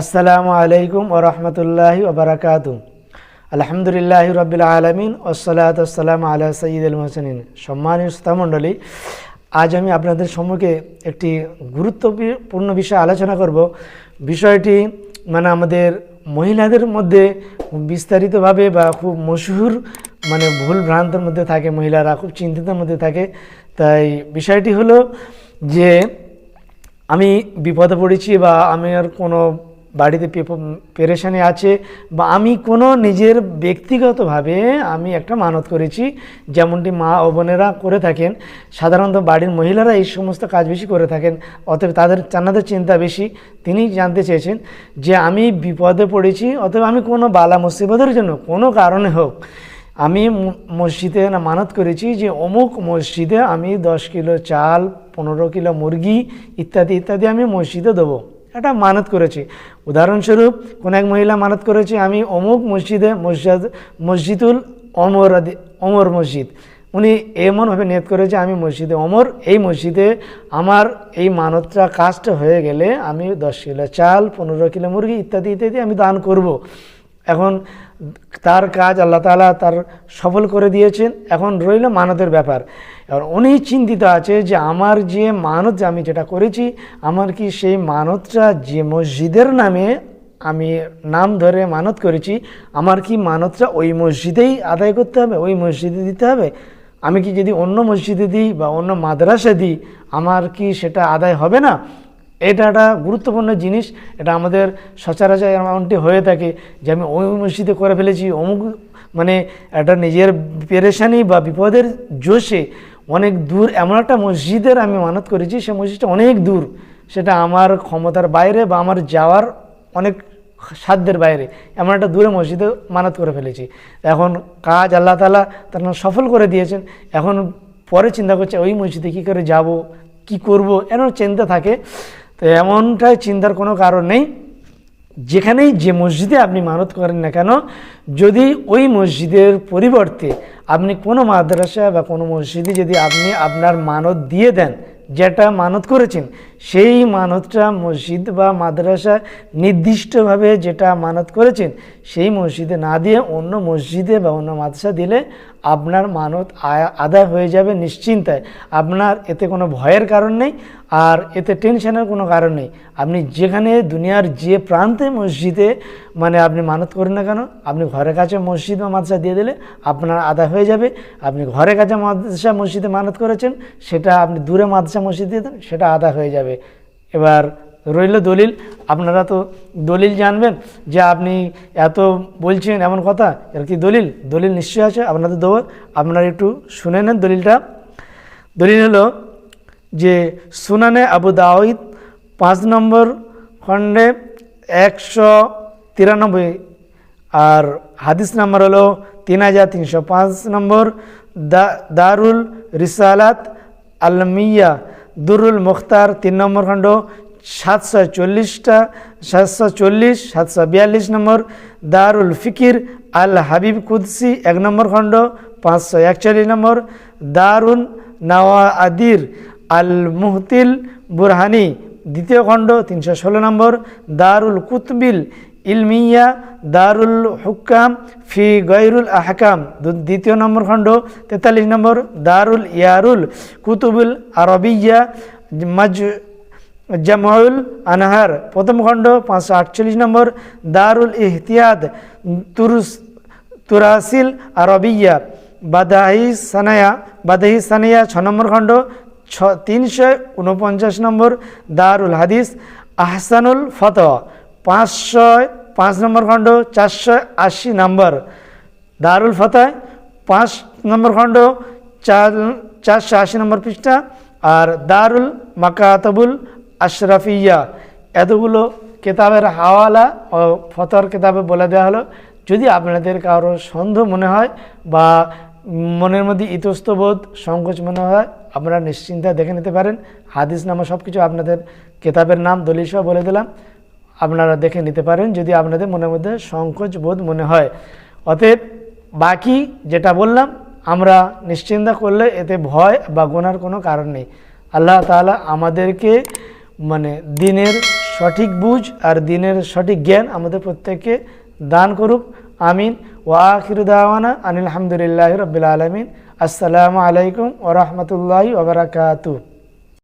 আসসালামু আলাইকুম ও রহমতুল্লাহি ওবরাকাতু আলহামদুলিল্লাহ রবিল আলমিন ওসলাত আসসালাম আলা সঈদ মোহসেনিন সম্মানীয় শ্রোতামণ্ডলী আজ আমি আপনাদের সম্মুখে একটি গুরুত্বপূর্ণ বিষয় আলোচনা করব। বিষয়টি মানে আমাদের মহিলাদের মধ্যে বিস্তারিতভাবে বা খুব মশহুর মানে ভুল ভ্রান্তের মধ্যে থাকে, মহিলারা খুব চিন্তিতের মধ্যে থাকে। তাই বিষয়টি হলো যে আমি বিপদে পড়েছি বা আমি আর কোনো বাড়িতে পেরেশানি আছে বা আমি কোনো নিজের ব্যক্তিগতভাবে আমি একটা মানত করেছি। যেমনটি মা ও বোনেরা করে থাকেন। সাধারণত বাড়ির মহিলারা এই সমস্ত কাজ বেশি করে থাকেন, অতএব তাদের চান্নাদের চিন্তা বেশি। তিনি জানতে চেয়েছেন যে আমি বিপদে পড়েছি, অতএব আমি কোনো বালা মুসিবতের জন্য কোনো কারণে হোক, আমি মসজিদে না মানত করেছি যে অমুক মসজিদে আমি দশ কিলো চাল, পনেরো কিলো মুরগি ইত্যাদি ইত্যাদি আমি মসজিদে দেবো। এটা মানত করেছি উদাহরণস্বরূপ, কোন এক মহিলা মানত করেছে, আমি অমুক মসজিদে মসজিদ, মসজিদুল অমর অমর মসজিদ উনি এমনভাবে নিয়ত করেছে, আমি মসজিদে অমর, এই মসজিদে আমার এই মানতটা কাজটা হয়ে গেলে আমি দশ কিলো চাল, পনেরো কিলো মুরগি ইত্যাদি ইত্যাদি আমি দান করব। এখন তার কাজ আল্লাহ তালা তার সফল করে দিয়েছেন, এখন রইল মানতের ব্যাপার। এবার উনি চিন্তিত আছে যে আমার যে মানত আমি যেটা করেছি, আমার কি সেই মানতটা যে মসজিদের নামে আমি নাম ধরে মানত করেছি, আমার কি মানতটা ওই মসজিদেই আদায় করতে হবে, ওই মসজিদে দিতে হবে? আমি কি যদি অন্য মসজিদে দিই বা অন্য মাদ্রাসা দিই, আমার কি সেটা আদায় হবে না? এটা একটা গুরুত্বপূর্ণ জিনিস, এটা আমাদের সচরাচর এমনটি হয়ে থাকে যে আমি ওই মসজিদে করে ফেলেছি, অমুক মানে একটা নিজের পেরেশানি বা বিপদের জোশে অনেক দূর এমন একটা মসজিদের আমি মানত করেছি, সে মসজিদটা অনেক দূর। সেটা আমার ক্ষমতার বাইরে বা আমার যাওয়ার অনেক সাধ্যের বাইরে এমন একটা দূরে মসজিদে মানত করে ফেলেছি। এখন কাজ আল্লাহ তালা তার সফল করে দিয়েছেন। এখন পরে চিন্তা করছে, ওই মসজিদে কী করে যাব, কি করব এমন চিন্তা থাকে। তো এমনটাই চিন্তার কোনো কারণ নেই। যেখানেই যে মসজিদে আপনি মানত করেন না কেন, যদি ওই মসজিদের পরিবর্তে আপনি কোনো মাদ্রাসা বা কোনো মসজিদে যদি আপনি আপনার মানত দিয়ে দেন, যেটা মানত করেছেন, সেই মানতটা মসজিদ বা মাদ্রাসা নির্দিষ্টভাবে যেটা মানত করেছেন, সেই মসজিদে না দিয়ে অন্য মসজিদে বা অন্য মাদ্রাসা দিলে আপনার মানত আদায় হয়ে যাবে নিশ্চিন্তায়। আপনার এতে কোনো ভয়ের কারণ নেই আর এতে টেনশনের কোনো কারণ নেই। আপনি যেখানে দুনিয়ার যে প্রান্তে মসজিদে মানে আপনি মানত করেন না কেন, আপনি ঘরের কাছে মসজিদ বা মাদ্রাসা দিয়ে দিলে আপনার আদায় হয়ে যাবে। আপনি ঘরের কাছে মাদ্রাসা মসজিদে মানত করেছেন, সেটা আপনি দূরে মাদ্রাসা মসজিদ দিয়ে দেন, সেটা আদায় হয়ে যাবে। এবার রইল দলিল। আপনারা তো দলিল জানবেন যে আপনি এত বলছেন এমন কথা, এর কি দলিল? দলিল নিশ্চয়ই আছে, আপনাদের দেবো আপনারা একটু শুনে নেন দলিলটা। দলিল হলো যে সুনানে আবু দাউদ পাঁচ নম্বর খণ্ডে একশো তিরানব্বই, আর হাদিস নাম্বার হলো তিন হাজার তিনশো পাঁচ নম্বর দা, দারুল রিসালাত আলমিয়া, দুরুল মুখতার তিন নম্বর খণ্ড সাতশো চল্লিশটা, সাতশো চল্লিশ, সাতশো বিয়াল্লিশ নম্বর দারুল ফিকির আল হাবিব কুদসি এক নম্বর খণ্ড, পাঁচশো একচল্লিশ নম্বর দারুণ নাওয়া আদির আল মুহতিল বুরহানি, দ্বিতীয় খণ্ড, তিনশো ষোলো নম্বর দারুল কুতবিল ইলমিয়া, দারুল হুকাম ফি গৈরুল আহকাম দ্বিতীয় নম্বর খণ্ড, তেতাল্লিশ নম্বর দারুল ইয়ারুল কুতুবুল আরবিয়া মাজ জামাউল আনহার, প্রথম খণ্ড, পাঁচশো আটচল্লিশ নম্বর, দারুল ইহতিয়াদ, তুরুস, তুরাসিল আরবিয়া, বাদাহি সানায়া, বাদাহি সানিয়া, ছ নম্বর খণ্ড, ছ, তিনশো উনপঞ্চাশ নম্বর, দারুল হাদিস, আহসানুল ফতোয়া পাঁচশো পাঁচ নম্বর খণ্ড, চারশো আশি নম্বর, দারুল ফতায় পাঁচ নম্বর খণ্ড, চার, চারশো আশি নম্বর পৃষ্ঠা, আর দারুল মাকাতবুল আশরাফিয়া। এতগুলো কেতাবের হাওয়ালা ও ফতর কেতাবে বলে দেওয়া হলো। যদি আপনাদের কারও সন্দেহ মনে হয় বা মনের মধ্যে ইতস্তবোধ সংকোচ মনে হয়, আপনারা নিশ্চিন্তায় দেখে নিতে পারেন। হাদিস নামা সব কিছু আপনাদের কেতাবের নাম, দলিল সহ বলে দিলাম। আপনারা দেখে নিতে পারেন যদি আপনাদের মনের মধ্যে সংকোচ বোধ মনে হয়। অতএব বাকি যেটা বললাম, আমরা নিশ্চিন্তা করলে এতে ভয় বা গোনার কোনো কারণ নেই। আল্লাহ তাআলা আমাদেরকে মানে দিনের সঠিক বুঝ আর দিনের সঠিক জ্ঞান আমাদের প্রত্যেককে দান করুক। আমিন। ওয়া আখির দাওয়ানা আনিল হামদুলিল্লাহ রবিল আলমিন। আসসালামু আলাইকুম ওরহমতুল্লাহি ওবরাকাতু